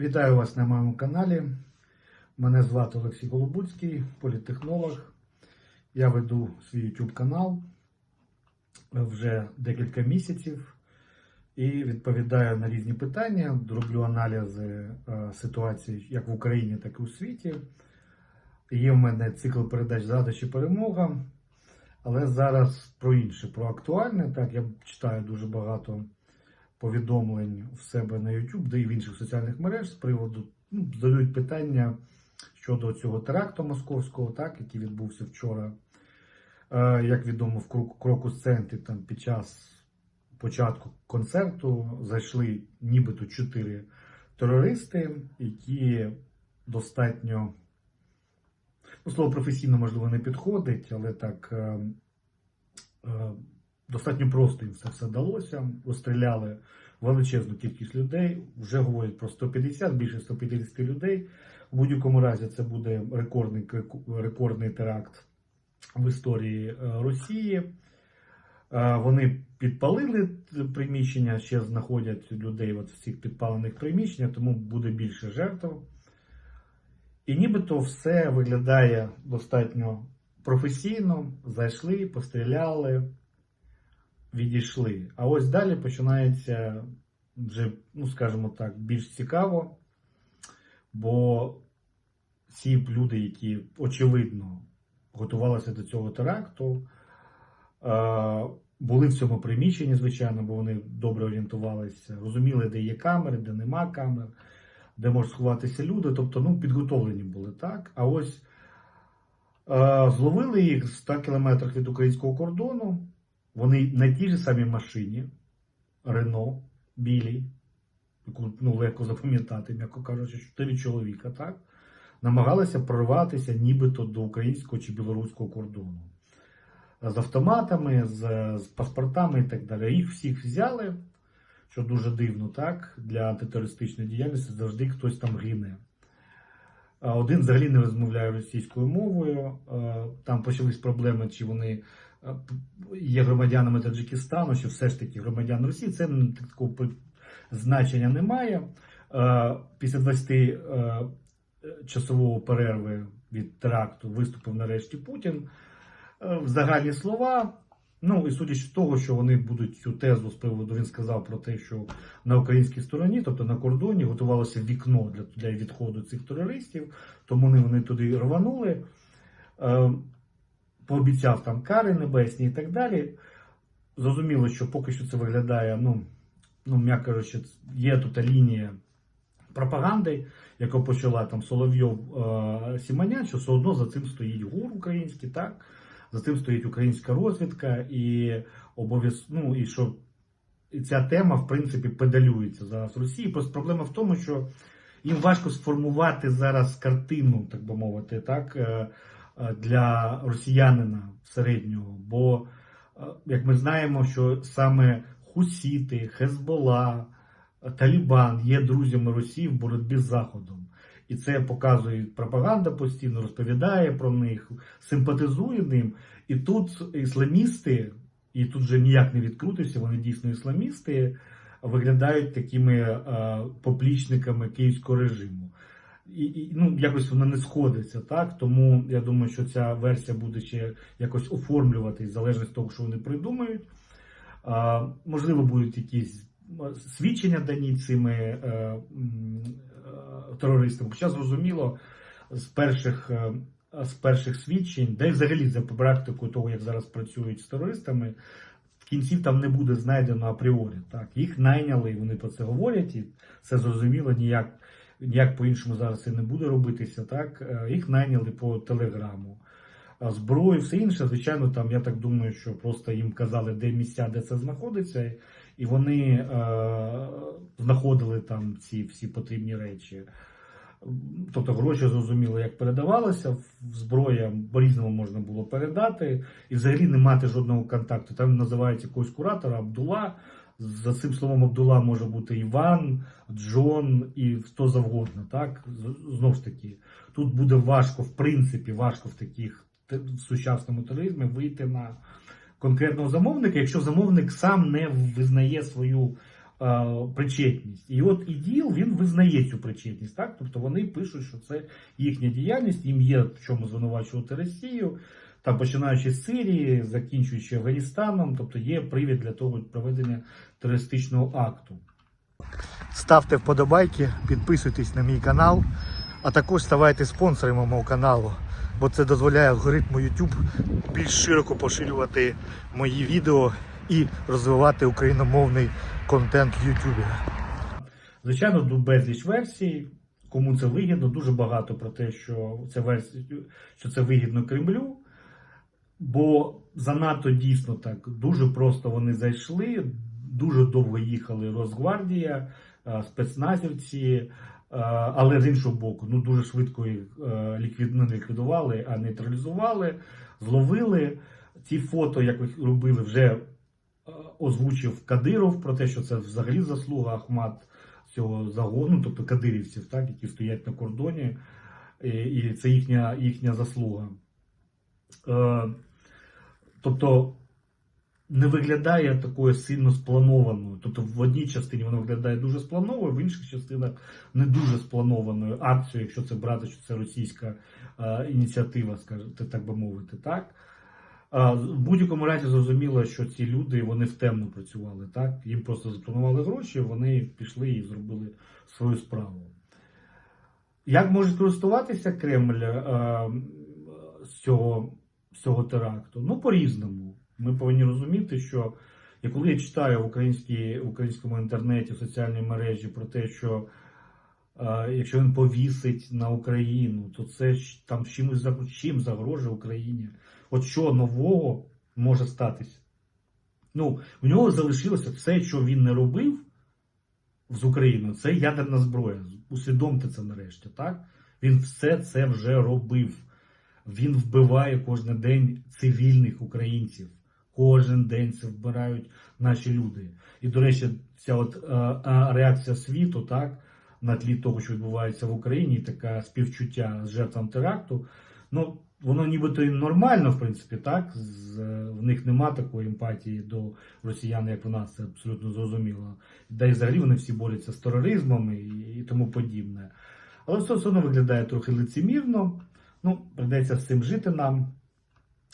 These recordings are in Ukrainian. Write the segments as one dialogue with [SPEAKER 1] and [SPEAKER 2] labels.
[SPEAKER 1] Вітаю вас на моєму каналі. Мене звати Олексій Голубуцький, політтехнолог. Я веду свій YouTube канал вже декілька місяців і відповідаю на різні питання, роблю аналізи е, ситуації як в Україні, так і у світі. Є в мене цикл передач «Задачі перемога. Але зараз про інше, про актуальне. Так, я читаю дуже багато повідомлень в себе на YouTube, де і в інших соціальних мереж з приводу ну, задають питання щодо цього теракту московського, так, який відбувся вчора. Е, як відомо, в Крок- крокус центрі там під час початку концерту зайшли нібито чотири терористи, які достатньо. Ну, слово професійно, можливо, не підходить, але так е, е, достатньо просто їм це все вдалося. Розстріляли величезну кількість людей. Вже говорять про 150, більше 150 людей. У будь-якому разі це буде рекордний, рекордний теракт в історії е, Росії. Е, Вони підпалили приміщення, ще знаходять людей от в цих підпалених приміщеннях, тому буде більше жертв. І нібито все виглядає достатньо професійно. Зайшли, постріляли, відійшли. А ось далі починається вже, ну скажімо так, більш цікаво, бо ці люди, які очевидно готувалися до цього теракту, е, були в цьому приміщенні, звичайно, бо вони добре орієнтувалися, розуміли, де є камери, де нема камер де можуть сховатися люди, тобто ну, підготовлені були так. А ось е, зловили їх в 100 кілометрах від українського кордону. Вони на тій же самій машині Рено, білій, яку ну, легко запам'ятати, м'яко кажучи, чотири чоловіка, так, намагалися прорватися нібито до українського чи білоруського кордону. З автоматами, з, з паспортами і так далі. Їх всіх взяли що дуже дивно, так, для антитерористичної діяльності завжди хтось там гине. Один взагалі не розмовляє російською мовою. Е, Там почались проблеми, чи вони е, є громадянами Таджикистану, чи все ж таки громадян Росії. Це такого значення немає. Е, Після 20 е, часового перерви від теракту виступив нарешті Путін. В загальні слова. Ну і судячи з того, що вони будуть цю тезу з приводу, він сказав про те, що на українській стороні, тобто на кордоні, готувалося вікно для, для відходу цих терористів, тому вони, вони туди рванули, е, пообіцяв там кари небесні і так далі. Зрозуміло, що поки що це виглядає, ну, ну м'яко кажучи, є тут лінія пропаганди, яку почала там Соловйов е, Сіманян, що все одно за цим стоїть гур український, так? За цим стоїть українська розвідка, і обов'язково, ну і що ця тема, в принципі, педалюється зараз в Росії. Просто проблема в тому, що їм важко сформувати зараз картину, так би мовити, так, е, е, для росіянина середнього. Бо, е, як ми знаємо, що саме Хусіти, Хезбола, Талібан є друзями Росії в боротьбі з Заходом. І це показує пропаганда постійно, розповідає про них, симпатизує ним. І тут ісламісти, і тут вже ніяк не відкрутишся, вони дійсно ісламісти, виглядають такими е, поплічниками київського режиму. І, і ну, якось воно не сходиться, так? Тому я думаю, що ця версія буде ще якось оформлюватись, залежно від того, що вони придумають. А, можливо, будуть якісь свідчення дані цими е, м, е. Хоча зрозуміло, з перших, е, з перших свідчень, де взагалі за практикою того, як зараз працюють з терористами, в кінці там не буде знайдено апріорі. Так? Їх найняли, і вони про це говорять, і це зрозуміло, ніяк, ніяк по-іншому зараз це не буде робитися. Так? Е, Їх найняли по телеграму. Зброю, все інше, звичайно, там я так думаю, що просто їм казали, де місця, де це знаходиться, і вони е, знаходили там ці всі потрібні речі. Тобто гроші зрозуміло, як передавалося, зброя по-різному можна було передати, і взагалі не мати жодного контакту. Там називають якогось куратора Абдула. За цим словом Абдула може бути Іван, Джон і хто завгодно. Так? Знову ж таки, тут буде важко, в принципі, важко в таких в сучасному тероризмі вийти на конкретного замовника, якщо замовник сам не визнає свою е, причетність. І от іділ він визнає цю причетність. Так? Тобто вони пишуть, що це їхня діяльність, їм є в чому звинувачувати Росію, там починаючи з Сирії, закінчуючи Афганістаном, тобто є привід для того проведення терористичного акту.
[SPEAKER 2] Ставте вподобайки, підписуйтесь на мій канал, а також ставайте спонсорами мого каналу, бо це дозволяє алгоритму YouTube більш широко поширювати мої відео і розвивати україномовний контент в YouTube.
[SPEAKER 1] Звичайно, тут безліч версій. Кому це вигідно, дуже багато про те, що це версія, що це вигідно Кремлю. Бо занадто дійсно так дуже просто вони зайшли, дуже довго їхали Росгвардія, е, спецназівці, але з іншого боку, ну дуже швидко їх е, ліквід... не ліквідували, а нейтралізували, зловили. Ці фото, як ви робили, вже е, озвучив Кадиров про те, що це взагалі заслуга Ахмат цього загону, тобто кадирівців, так, які стоять на кордоні, і, це їхня, їхня заслуга. Е, тобто не виглядає такою сильно спланованою. Тобто в одній частині воно виглядає дуже сплановою, в інших частинах не дуже спланованою акцією, якщо це брати, що це російська е, ініціатива, скажете, так би мовити, так. В будь-якому разі зрозуміло, що ці люди вони в темну працювали, так? Їм просто запланували гроші, вони пішли і зробили свою справу. Як може користуватися Кремль е, з цього, з цього теракту? Ну, по-різному. Ми повинні розуміти, що я коли я читаю в, українській, в українському інтернеті, в соціальній мережі про те, що е, якщо він повісить на Україну, то це там чимось чим загрожує Україні. От що нового може статися? Ну, в нього залишилося все, що він не робив з Україною, це ядерна зброя. Усвідомте це нарешті, так? Він все це вже робив. Він вбиває кожен день цивільних українців. Кожен день це вбирають наші люди. І, до речі, ця от е, е, реакція світу, так, на тлі того, що відбувається в Україні, така співчуття з жертвам теракту. Ну, воно нібито і нормально, в принципі, так. З, е, в них нема такої емпатії до росіян, як в нас, це абсолютно зрозуміло. Да і взагалі вони всі борються з тероризмом і, і тому подібне. Але все одно виглядає трохи лицемірно. Ну, прийдеться з цим жити нам,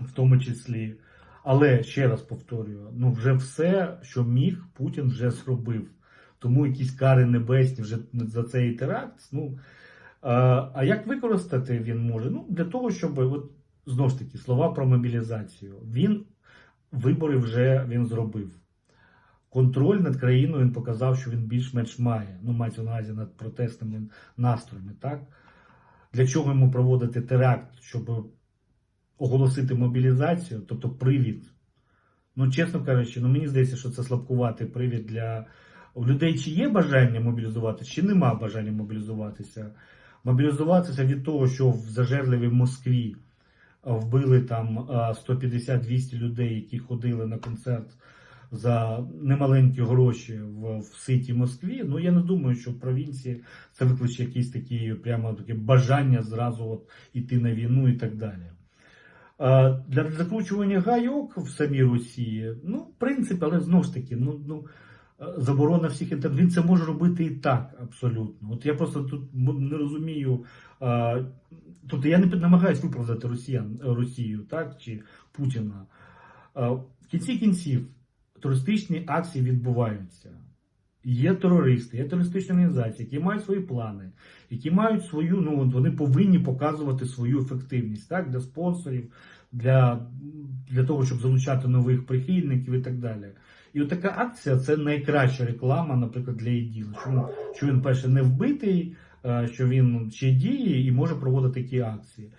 [SPEAKER 1] в тому числі. Але ще раз повторюю: ну вже все, що міг, Путін вже зробив. Тому якісь кари небесні вже за цей теракт. Ну, а, а як використати він може? Ну, для того, щоб от, знову ж таки слова про мобілізацію. Він вибори вже він зробив. Контроль над країною він показав, що він більш-менш має. Ну, мається на увазі над протестними настроями. Так? Для чого йому проводити теракт, щоб оголосити мобілізацію, тобто привід. Ну, чесно кажучи, ну мені здається, що це слабкуватий привід для у людей, чи є бажання мобілізуватися, чи нема бажання мобілізуватися. Мобілізуватися від того, що в зажерливій Москві вбили там а, 150-200 людей, які ходили на концерт за немаленькі гроші в, в ситі Москві. Ну я не думаю, що в провінції це викличе якісь такі прямо таке бажання зразу от іти на війну і так далі. Для закручування гайок в самій Росії, ну, в принципі, але знову ж таки, ну, ну, е, заборона всіх інтернет, він це може робити і так, абсолютно. От я просто тут не розумію. Тобто я не намагаюся виправдати росіян, Росію, так, чи Путіна. В кінці кінців туристичні акції відбуваються. Є терористи, є терористичні організації, які мають свої плани, які мають свою, ну вони повинні показувати свою ефективність так, для спонсорів, для, для того, щоб залучати нових прихильників і так далі. І така акція це найкраща реклама, наприклад, для іділ. Що, що він, перше, не вбитий, е, що він ще діє і може проводити такі акції.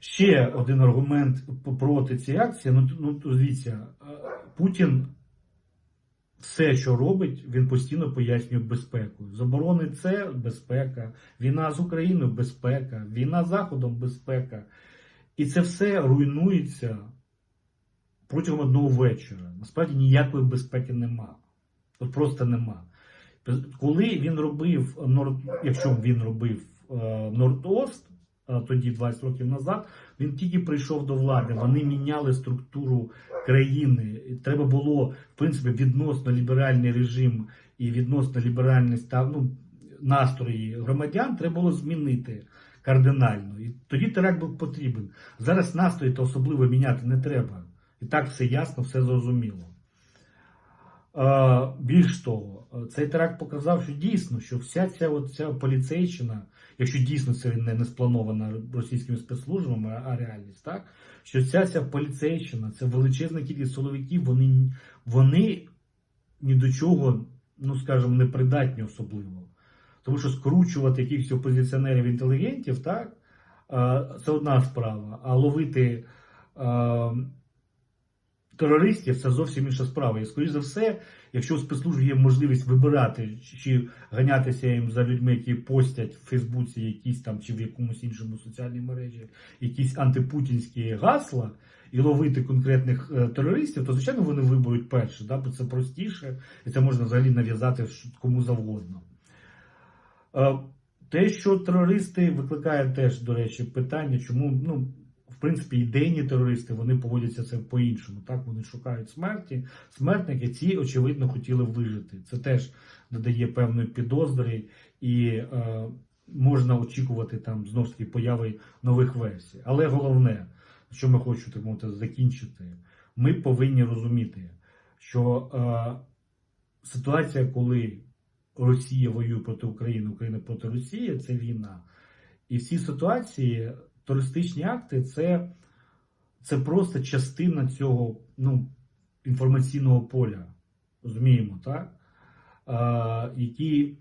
[SPEAKER 1] Ще один аргумент проти цієї акції. Ну, ну дивіться, е, Путін все, що робить, він постійно пояснює безпекою. Заборони це безпека, війна з Україною безпека, війна з Заходом безпека. І це все руйнується протягом одного вечора. Насправді ніякої безпеки нема. От просто нема. Коли він робив якщо він робив е, Норд-Ост, тоді 20 років назад. Він тільки прийшов до влади. Вони міняли структуру країни. Треба було в принципі відносно ліберальний режим і відносно ліберальний став ну, настрої громадян. Треба було змінити кардинально. І тоді теракт був потрібен. Зараз настрої то особливо міняти не треба. І так все ясно, все зрозуміло. Е, Більш того, е, цей теракт показав, що дійсно, що вся ця, от, поліцейщина, якщо дійсно це не, не спланована російськими спецслужбами, а- реальність, так? що ця ця поліцейщина, це величезна кількість силовиків, вони, вони ні до чого, ну скажімо, не придатні особливо. Тому що скручувати якихось опозиціонерів інтелігентів, так, е, це одна справа, а ловити. Терористів це зовсім інша справа. І, скоріш за все, якщо у спецслужб є можливість вибирати чи ганятися їм за людьми, які постять в Фейсбуці якісь там чи в якомусь іншому соціальній мережі якісь антипутінські гасла і ловити конкретних е, терористів, то звичайно вони виберуть перше, да, бо це простіше, і це можна взагалі нав'язати кому завгодно. Е, Те, що терористи викликає теж, до речі, питання, чому, ну, в принципі, ідейні терористи вони поводяться це по-іншому. Так, вони шукають смерті. Смертники ці, очевидно, хотіли вижити. Це теж додає певної підозри, і е, можна очікувати там знову ж таки появи нових версій. Але головне, що ми хочу закінчити, ми повинні розуміти, що е, ситуація, коли Росія воює проти України, Україна проти Росії, це війна. І всі ситуації, туристичні акти, це, це просто частина цього ну, інформаційного поля. Розуміємо, так? А, які,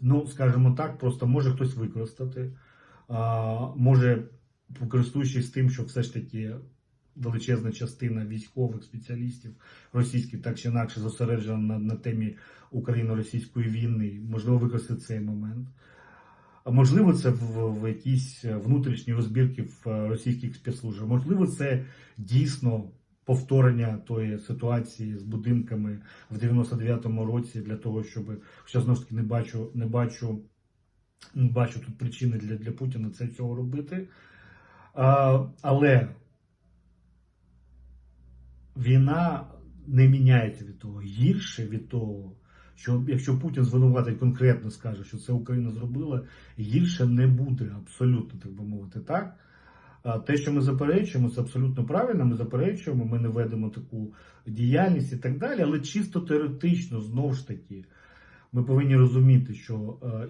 [SPEAKER 1] ну, скажімо так, просто може хтось використати, а, може, користуючись тим, що все ж таки величезна частина військових спеціалістів російських так чи інакше зосереджена на, на темі Україно-російської війни, можливо, використати цей момент. Можливо, це в, в якісь внутрішні розбірки в е, російських спецслужбах. Можливо, це дійсно повторення тої ситуації з будинками в 99-му році для того, щоб хоча знову ж таки не бачу, не бачу, не бачу тут причини для, для Путіна це цього робити. А, але війна не міняється від того гірше від того, що якщо Путін звинуватить конкретно скаже, що це Україна зробила, гірше не буде абсолютно, так би мовити, так. Те, що ми заперечуємо, це абсолютно правильно. Ми заперечуємо, ми не ведемо таку діяльність і так далі. Але чисто теоретично, знову ж таки, ми повинні розуміти, що е,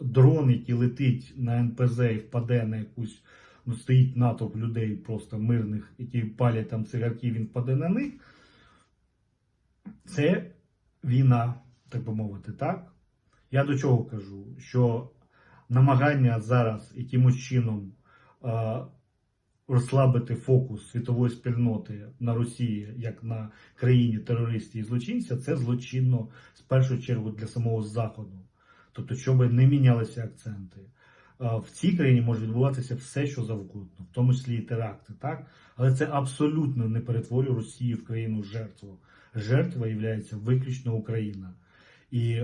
[SPEAKER 1] дрон, який летить на НПЗ і впаде на якусь, ну стоїть натовп людей просто мирних, які палять там цигарки, він впаде на них. Це війна, так би мовити, так? Я до чого кажу? Що намагання зараз якимось чином е, розслабити фокус світової спільноти на Росії як на країні терористів і злочинця, це злочинно в першу чергу для самого Заходу. Тобто, щоб не мінялися акценти. Е, В цій країні може відбуватися все, що завгодно, в тому числі і теракти, так? Але це абсолютно не перетворює Росію в країну жертву. Жертва є виключно Україна. І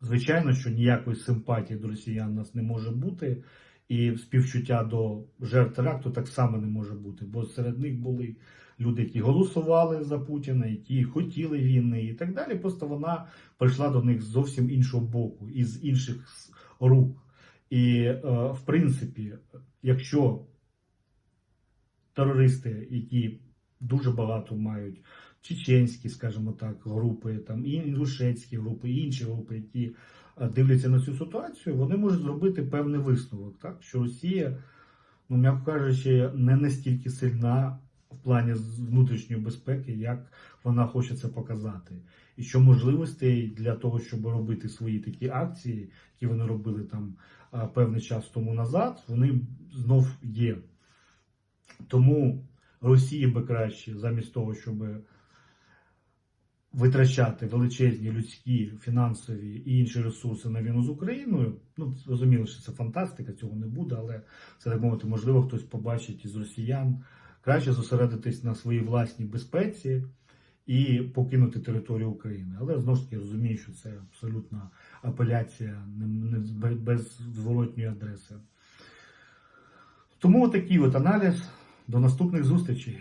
[SPEAKER 1] звичайно, що ніякої симпатії до росіян у нас не може бути, і співчуття до жертв теракту так само не може бути, бо серед них були люди, які голосували за Путіна, які хотіли війни і так далі. Просто вона прийшла до них з зовсім іншого боку, із інших рук. І, е, в принципі, якщо терористи, які дуже багато мають чеченські, скажімо так, групи, там інгушецькі групи, інші групи, які е, дивляться на цю ситуацію, вони можуть зробити певний висновок, так що Росія, ну м'яко кажучи, не настільки сильна в плані внутрішньої безпеки, як вона хоче це показати. І що можливостей для того, щоб робити свої такі акції, які вони робили там е, певний час тому назад, вони знов є. Тому Росії би краще, замість того, щоб витрачати величезні людські, фінансові і інші ресурси на війну з Україною. Ну, зрозуміло, що це фантастика, цього не буде, але це так мовити, можливо, хтось побачить із росіян. Краще зосередитись на своїй власній безпеці і покинути територію України. Але знову ж таки розумію, що це абсолютна апеляція не, без зворотньої адреси. Тому отакий от аналіз. До наступних зустрічей.